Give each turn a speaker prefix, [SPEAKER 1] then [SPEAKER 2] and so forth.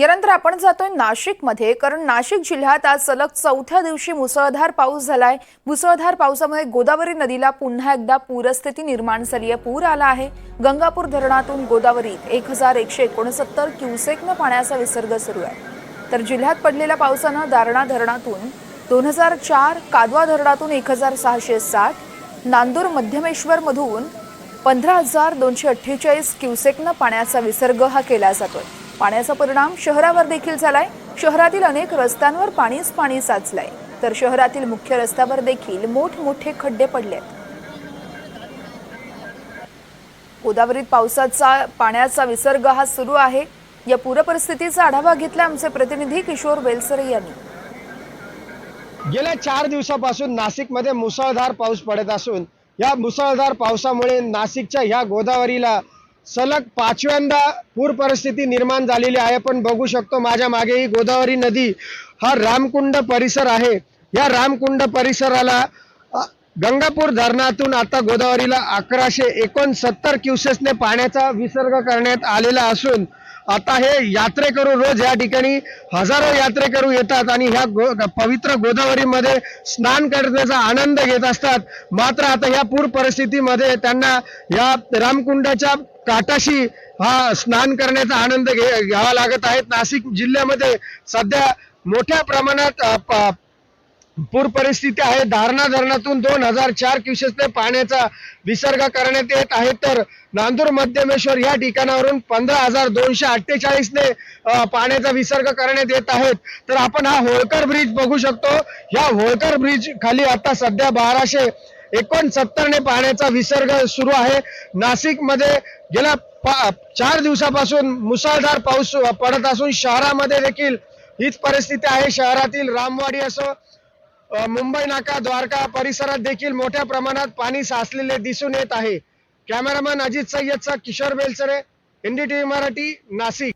[SPEAKER 1] यानंतर आपण जातोय नाशिकमध्ये कारण नाशिक जिल्ह्यात आज सलग चौथ्या दिवशी मुसळधार पाऊस झालाय. मुसळधार पावसामुळे गोदावरी नदीला पुन्हा एकदा पूरस्थिती निर्माण झाली आहे. पूर आला आहे. गंगापूर धरणातून गोदावरीत एक हजार एकशे एकोणसत्तर क्युसेकनं पाण्याचा विसर्ग सुरू आहे. तर जिल्ह्यात पडलेल्या पावसानं दारणा धरणातून दोन हजार चार कादवा धरणातून एक हजार सहाशे साठ नांदूर मध्यमेश्वरमधून पंधरा हजार दोनशे अठ्ठेचाळीस क्युसेकनं पाण्याचा विसर्ग हा केला जातोय. पाण्याचा परिणाम शहरावर देखील झालाय. शहरातील अनेक रस्त्यांवर पाणीच पाणी साचलंय. तर शहरातील मुख्य रस्त्यावर देखील मोठमोठे खड्डे पडले गोदावरीत पावसाचा पाण्याचा विसर्ग हा सुरू आहे. या पूरपरिस्थितीचा आढावा घेतला आमचे प्रतिनिधी किशोर वेलसरे यांनी.
[SPEAKER 2] गेल्या चार दिवसापासून नाशिकमध्ये मुसळधार पाऊस पडत असून या मुसळधार पावसामुळे नाशिकच्या ह्या गोदावरीला सलग पाचव्यांदा पूर परिस्थिती निर्माण झालेली आहे. पण बघू शकतो माझ्या मागे ही गोदावरी नदी हा रामकुंड परिसर आहे. या रामकुंड परिसराला गंगापूर धरणातून आता गोदावरीला अकराशे एकोणसत्तर क्युसेसने पाण्याचा विसर्ग करण्यात आलेला असून आता हे यात्रेकरू रोज या ठिकाणी हजारो यात्रेकरू येतात आणि ह्या गो पवित्र गोदावरीमध्ये स्नान करण्याचा आनंद घेत असतात. मात्र आता ह्या पूर परिस्थितीमध्ये त्यांना या रामकुंडाच्या काटाशी हा स्नान करण्याचा आनंद घे घ्यावा लागत आहे नाशिक जिल्ह्यामध्ये सध्या मोठ्या प्रमाणात पूर परिस्थिती आहे. धारणा धरणातून दोन हजार चार क्युसेसने पाण्याचा विसर्ग करण्यात येत आहे. तर नांदूर मध्यमेश्वर या ठिकाणावरून पंधरा हजार दोनशे अठ्ठेचाळीसने पाण्याचा विसर्ग करण्यात येत आहेत. तर आपण हा होळकर ब्रिज बघू शकतो. या होळकर ब्रिज खाली आता सध्या बाराशे एकोणसत्तरने पाण्याचा विसर्ग सुरू आहे. नाशिकमध्ये गेल्या पा- चार दिवसापासून मुसळधार पाऊस पडत असून शहरामध्ये देखील हीच परिस्थिती आहे. शहरातील रामवाडी असो मुंबई नाका द्वारका परिसरात देखील मोठ्या प्रमाणात पाणी साचलेले दिसून येत आहे. कॅमेरामॅन अजित सय्यदचा किशोर बेलसरे एनडीटीव्ही मराठी नाशिक.